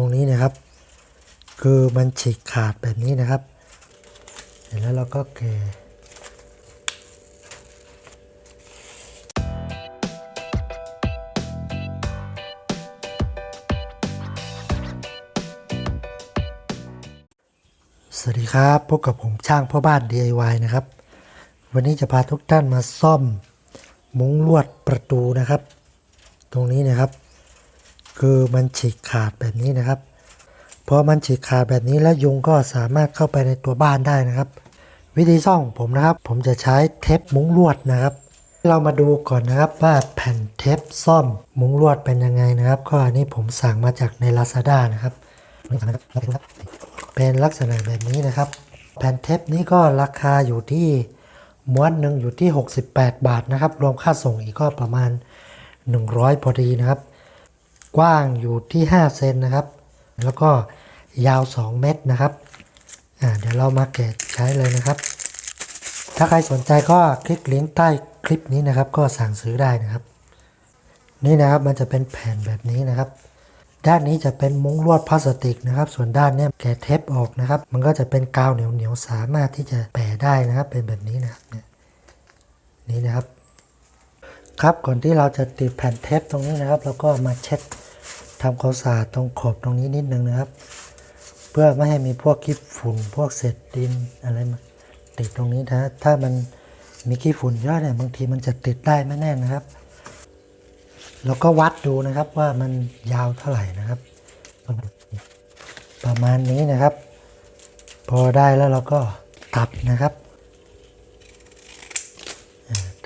ตรงนี้นะครับ คือมันฉีกขาดแบบนี้นะครับ เสร็จแล้วเราก็แกะสวัสดีครับพบกับผมช่างพ่อบ้าน DIY นะครับ วันนี้จะพาทุกท่านมาซ่อมมุ้งลวดประตูนะครับ ตรงนี้นะครับ คือมันฉีกขาดแบบนี้นะครับพอมันฉีกขาดแบบนี้แล้วยุงก็สามารถเข้าไปในตัวบ้านได้นะครับ วิธีซ่อมของผมนะครับ ผมจะใช้เทปมุ้งลวดนะครับ เรามาดูก่อนนะครับว่าแผ่นเทปซ่อมมุ้งลวดเป็นยังไงนะครับก็อันนี้ผมสั่งมาจากใน Lazada นะครับเป็นลักษณะแบบนี้นะครับ แผ่นเทปนี้ก็ราคาอยู่ที่ม้วนหนึ่งอยู่ที่ 68 บาทนะครับ รวมค่าส่งอีกก็ประมาณ 100 พอดีนะครับ กว้างอยู่ที่ 5 เซนนะครับ แล้วก็ยาว 2 เมตรนะครับเดี๋ยวเรามาแกะใช้เลยนะครับ ถ้าใครสนใจก็คลิกลิงก์ใต้คลิปนี้นะครับ ก็สั่งซื้อได้นะครับ นี่นะครับมันจะเป็นแผ่นแบบนี้นะครับ ด้านนี้จะเป็นมุ้งลวดพลาสติกนะครับ ส่วนด้านเนี้ยแกะเทปออกนะครับ มันก็จะเป็นกาวเหนียวๆสามารถที่จะแปะได้นะครับ เป็นแบบนี้นะครับนี่นะครับ ครับก่อนที่เราจะติดแผ่นเทปตรงนี้นะครับเราก็มาเช็ดทำความสะอาดตรงขอบตรงนี้นิดนึงนะครับ เพื่อไม่ให้มีพวกขี้ฝุ่นพวกเศษดินอะไรมาติดตรงนี้นะถ้ามันมีขี้ฝุ่นเยอะเนี่ยบางทีมันจะติดได้ไม่แน่นนะครับเราก็วัดดูนะครับว่ามันยาวเท่าไหร่นะครับ ประมาณนี้นะครับ พอได้แล้วเราก็ตัดนะครับ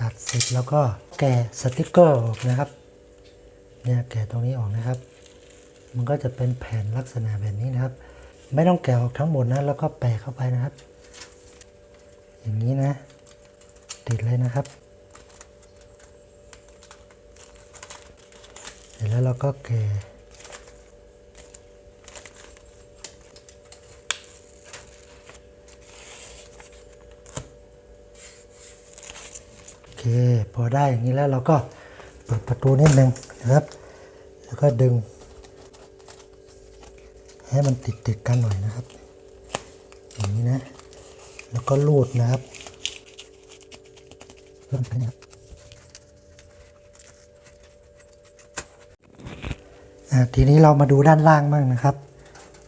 ตัดเสร็จแล้วก็ แกะสติกเกอร์ออกนะครับ เนี่ยแกะตรงนี้ออกนะครับ มันก็จะเป็นแผ่นลักษณะแบบนี้นะครับ ไม่ต้องแกะออกทั้งหมดนะ แล้วก็แปะเข้าไปนะครับ อย่างนี้นะ ติดเลยนะครับ เสร็จแล้วเราก็แกะ เค พอได้อย่างนี้แล้วเราก็เปิดประตูนิดนึงนะครับ แล้วก็ดึง ให้มันติดติดกันหน่อยนะครับ อย่างนี้นะ แล้วก็ลูดนะครับเริ่มไปนะครับทีนี้เรามาดูด้านล่างบ้างนะครับ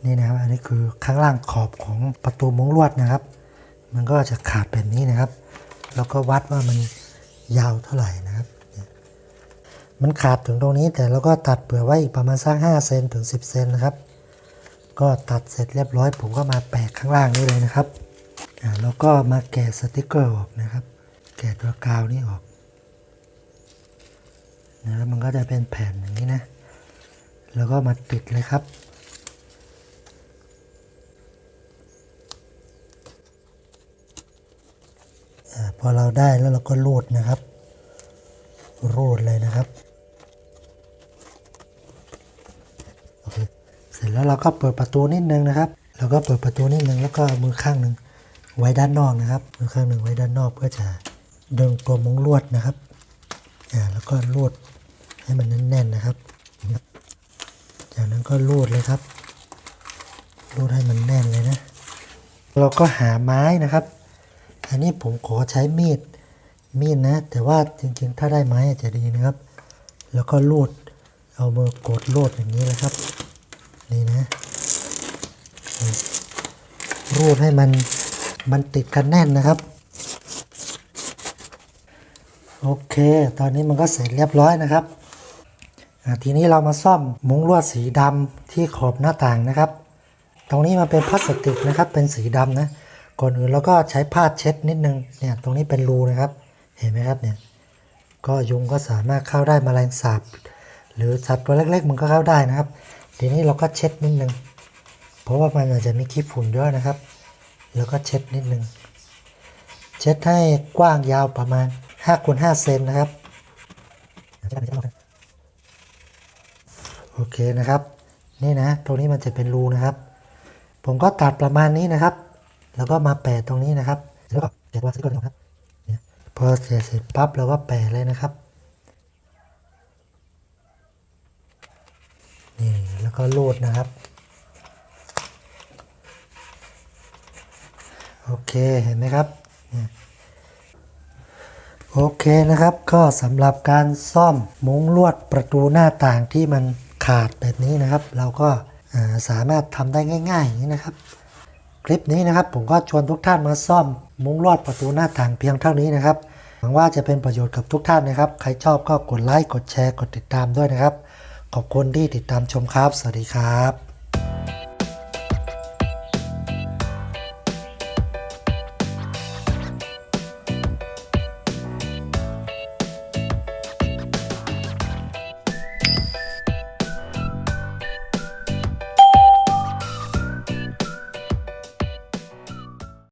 นี่นะครับ อันนี้คือข้างล่างขอบของประตูมุ้งลวดนะครับ มันก็จะขาดแบบนี้นะครับ แล้วก็วัดว่ามัน ยาวเท่าไหร่นะครับ มันขาดถึงตรงนี้แต่เราก็ตัดเปลือกไว้อีกประมาณสัก5เซนถึง 10 เซนนะครับ ก็ตัดเสร็จเรียบร้อย ผมก็มาแปะข้างล่างนี้เลยนะครับแล้วก็มาแกะสติกเกอร์ออกนะครับ แกะตัวกาวนี้ออกนะครับมันก็จะเป็นแผ่นอย่างนี้นะ แล้วก็มาติดเลยครับ อาพอเราได้แล้วเราก็รูดนะครับ รูดเลยนะครับโอเคเสร็จแล้วเราก็เปิดประตูนิดนึงนะครับ เราก็เปิดประตูนิดนึงแล้วก็มือข้างหนึ่งไว้ด้านนอกนะครับ มือข้างหนึ่งไว้ด้านนอกเพื่อจะดึงตัวมุ้งลวดนะครับอ่าแล้วก็รูดให้มันแน่นๆนะครับ จากนั้นก็รูดเลยครับรูดให้มันแน่นเลยนะ เราก็หาไม้นะครับ อันนี้ผมขอใช้มีดมีดนะ แต่ว่าจริงๆ ถ้าได้ไม้จะดีนะครับ แล้วก็ลูดเอามือกดลูดอย่างนี้นะครับ นี่นะรูดให้มันมันติดกันแน่นนะครับ โอเค ตอนนี้มันก็เสร็จเรียบร้อยนะครับทีนี้เรามาซ่อมมุ้งลวดสีดำที่ขอบหน้าต่างนะครับ ตรงนี้มันเป็นพลาสติกนะครับ เป็นสีดำนะ ก่อนอื่นเราก็ใช้ผ้าเช็ดนิดนึงเนี่ยตรงนี้เป็นรูนะครับ เห็นไหมครับเนี่ยก็ยุงก็สามารถเข้าได้แมลงสาบหรือสัตว์ตัวเล็กๆมันก็เข้าได้นะครับ ทีนี้เราก็เช็ดนิดนึง เพราะว่ามันอาจจะมีขี้ฝุ่นเยอะนะครับ แล้วก็เช็ดนิดนึง เช็ดให้กว้างยาวประมาณ5คูณ5เซนนะครับโอเคนะครับ นี่นะ ตรงนี้มันจะเป็นรูนะครับ ผมก็ตัดประมาณนี้นะครับ แล้วก็มาแปะตรงนี้นะครับแล้วก็แปะยว่าเสร็จก่อนครับพอเสร็จเสร็จปั๊บเราก็แปะเลยนะครับนี่แล้วก็รูดนะครับ โอเคเห็นไหมครับโอเคนะครับ ก็สำหรับการซ่อมมุ้งลวดประตูหน้าต่างที่มันขาดแบบนี้นะครับ เราก็สามารถทำได้ง่ายๆนี้นะครับ คลิปนี้นะครับ ผมก็ชวนทุกท่านมาซ่อมมุ้งลอดประตูหน้าต่างเพียงเท่านี้นะครับหวังว่าจะเป็นประโยชน์กับทุกท่านนะครับ ใครชอบก็กดไลค์กดแชร์กดติดตามด้วยนะครับ ขอบคุณที่ติดตามชมครับ สวัสดีครับ